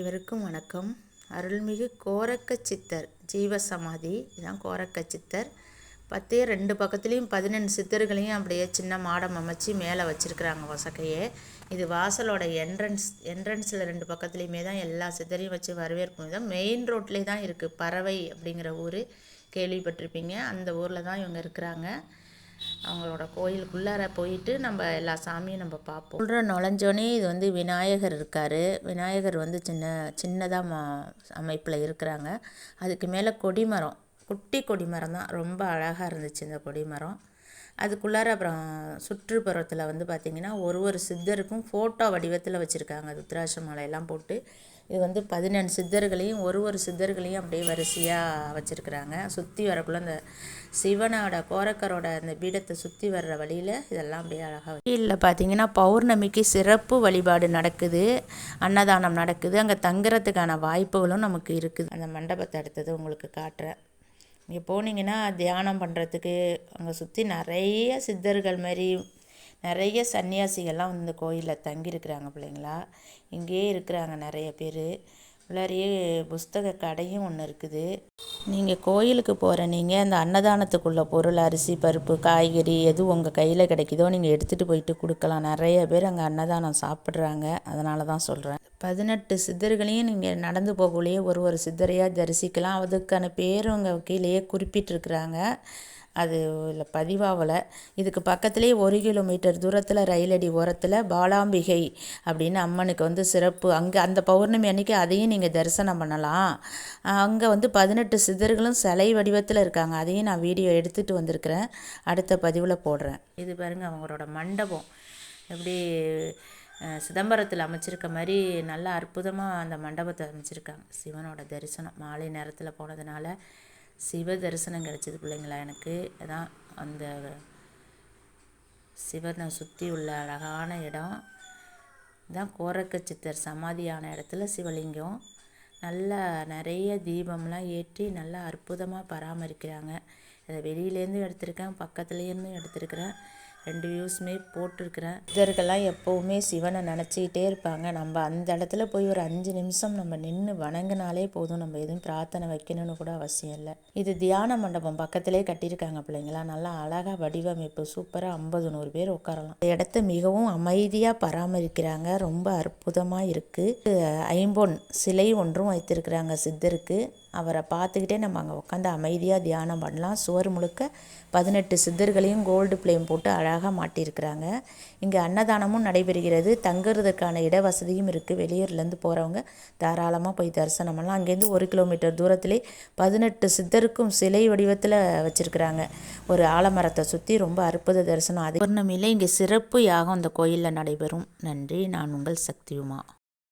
இவருக்கும் வணக்கம். அருள்மிகு கோரக்க சித்தர் ஜீவசமாதி இதுதான் கோரக்க சித்தர் பத்தே ரெண்டு பக்கத்துலேயும் பதினெண்டு சித்தர்களையும் அப்படியே சின்ன மாடம் அமைச்சு மேலே வச்சுருக்குறாங்க வசக்கையே. இது வாசலோட என்ட்ரன்ஸ் என்ட்ரன்ஸில் ரெண்டு பக்கத்துலேயுமே தான் எல்லா சித்தரையும் வச்சு வரவேற்பு தான் மெயின் ரோட்லேயே தான் இருக்குது பறவை அப்படிங்கிற ஊர். கேள்விப்பட்டிருப்பீங்க. அந்த ஊரில் தான் இவங்க இருக்கிறாங்க. அவங்களோட கோயிலுக்குள்ளார போயிட்டு நம்ம எல்லா சாமியும் நம்ம பார்ப்போம். உள்ள நுழைஞ்சோடனே இது வந்து விநாயகர் இருக்கார். விநாயகர் வந்து சின்ன சின்னதாக மா அமைப்பில் இருக்கிறாங்க. அதுக்கு மேலே கொடிமரம். குட்டி கொடிமரம் தான் ரொம்ப அழகாக இருந்துச்சு இந்த கொடிமரம். அதுக்குள்ளார அப்புறம் சுற்றுப்புறத்தில் வந்து பார்த்திங்கன்னா ஒரு ஒரு சித்தருக்கும் ஃபோட்டோ வடிவத்தில் வச்சுருக்காங்க. ருத்ராட்ச மாலையெல்லாம் போட்டு. இது வந்து பதினெண்டு சித்தர்களையும் ஒரு ஒரு சித்தர்களையும் அப்படியே வரிசையாக வச்சுருக்குறாங்க. சுற்றி வரக்குள்ள அந்த சிவனோட கோரக்கரோட அந்த பீடத்தை சுற்றி வர்ற வழியில் இதெல்லாம் அப்படியே அழகாக கோயிலில் பார்த்தீங்கன்னா பௌர்ணமிக்கு சிறப்பு வழிபாடு நடக்குது. அன்னதானம் நடக்குது. அங்கே தங்குறதுக்கான வாய்ப்புகளும் நமக்கு இருக்குது. அந்த மண்டபத்தை அடுத்தது உங்களுக்கு காட்டுறேன். இங்கே போனீங்கன்னா தியானம் பண்ணுறதுக்கு அங்கே சுற்றி நிறைய சித்தர்கள் மாதிரி நிறைய சன்னியாசிகள்லாம் இந்த கோயிலில் தங்கியிருக்கிறாங்க பிள்ளைங்களா? இங்கேயே இருக்கிறாங்க நிறைய பேர். உள்ளாரியே புஸ்தக கடையும் ஒன்று இருக்குது. நீங்கள் கோயிலுக்கு போகிற நீங்கள் அந்த அன்னதானத்துக்குள்ள பொருள் அரிசி பருப்பு காய்கறி எது உங்கள் கையில் கிடைக்குதோ நீங்கள் எடுத்துகிட்டு போயிட்டு கொடுக்கலாம். நிறைய பேர் அங்கே அன்னதானம் சாப்பிட்றாங்க. அதனால தான் சொல்கிறேன் பதினெட்டு சித்தர்களையும் நீங்கள் நடந்து போகக்குள்ளேயே ஒரு ஒரு சித்தரையாக தரிசிக்கலாம். அதுக்கான பேரும் அங்கே கீழேயே குறிப்பிட்டிருக்கிறாங்க. அது இல்லை பதிவாகலை இதுக்கு பக்கத்துலேயே ஒரு கிலோமீட்டர் தூரத்தில் ரயிலடி ஓரத்தில் பாலாம்பிகை அப்படின்னு அம்மனுக்கு வந்து சிறப்பு. அங்கே அந்த பௌர்ணமி அன்னைக்கு அதையும் நீங்கள் தரிசனம் பண்ணலாம். அங்கே வந்து பதினெட்டு சித்தர்களும் சிலை வடிவத்தில் இருக்காங்க. அதையும் நான் வீடியோ எடுத்துகிட்டு வந்திருக்கிறேன். அடுத்த பதிவில் போடுறேன். இது பாருங்கள் அவங்களோட மண்டபம். எப்படி சிதம்பரத்தில் அமைச்சிருக்க மாதிரி நல்லா அற்புதமாக அந்த மண்டபத்தை அமைச்சிருக்காங்க. சிவனோட தரிசனம். மாலை நேரத்தில் போனதுனால சிவ தரிசனம் கிடச்சிது பிள்ளைங்களா எனக்கு. அதான் அந்த சிவனை சுற்றி உள்ள அழகான இடம். தான் கோரக்க சித்தர் சமாதியான இடத்துல சிவலிங்கம். நல்லா நிறைய தீபம்லாம் ஏற்றி நல்லா அற்புதமாக பராமரிக்கிறாங்க. அதை வெளியிலேருந்து எடுத்திருக்கேன் பக்கத்துலேருந்து எடுத்திருக்கிறேன். ரெண்டு வியூஸுமே போட்டிருக்கிறேன். இதற்கெல்லாம் எப்போவுமே சிவனை நினச்சிக்கிட்டே இருப்பாங்க. நம்ம அந்த இடத்துல போய் ஒரு அஞ்சு நிமிஷம் நம்ம நின்று வணங்கினாலே போதும். நம்ம எதுவும் பிரார்த்தனை வைக்கணும்னு கூட அவசியம் இல்லை. இது தியான மண்டபம். பக்கத்திலே கட்டியிருக்காங்க பிள்ளைங்களா. நல்லா அழகாக வடிவமைப்பு. சூப்பராக ஐம்பது நூறு பேர் உட்காரலாம். இந்த இடத்த மிகவும் அமைதியாக பராமரிக்கிறாங்க. ரொம்ப அற்புதமாக இருக்குது ஐம்பொன் சிலை ஒன்றும் வைத்திருக்கிறாங்க சித்தருக்கு. அவரை பார்த்துக்கிட்டே நம்ம அங்கே உட்காந்து அமைதியாக தியானம் பண்ணலாம். சுவர் முழுக்க பதினெட்டு சித்தர்களையும் கோல்டு பிளேம் போட்டு அழகாக மாட்டியிருக்கிறாங்க. இங்கே அன்னதானமும் நடைபெறுகிறது. தங்குறதுக்கான இட வசதியும் இருக்குது வெளியூர்லேருந்து போகிறவங்க தாராளமாக போய் தரிசனம் பண்ணலாம். அங்கேருந்து ஒரு கிலோமீட்டர் தூரத்திலே பதினெட்டு சித்தருக்கும் சிலை வடிவத்தில் வச்சுருக்குறாங்க. ஒரு ஆலமரத்தை சுற்றி ரொம்ப அற்புத தரிசனம். அது பௌர்ணமியில் இங்கே சிறப்பு யாகம் அந்த கோயிலில் நடைபெறும். நன்றி. நான் உங்கள் சக்தியுமா?